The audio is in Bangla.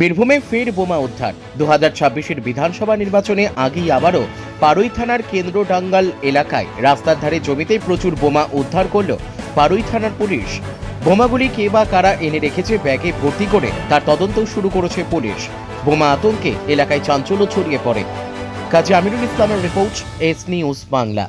বীরভূমে ফের বোমা উদ্ধার। দু হাজার ছাব্বিশের বিধানসভা নির্বাচনে আগেই আবারও পারুই থানার কেন্দ্রডাঙ্গাল এলাকায় রাস্তার ধারে জমিতে প্রচুর বোমা উদ্ধার করল পারুই থানার পুলিশ। বোমাগুলি কে বা কারা এনে রেখেছে ব্যাগে ভর্তি করে তার তদন্ত শুরু করেছে পুলিশ। বোমা আতঙ্কে এলাকায় চাঞ্চল্য ছড়িয়ে পড়ে। কাজী আমিরুল ইসলামের রিপোর্ট, এস নিউজ বাংলা।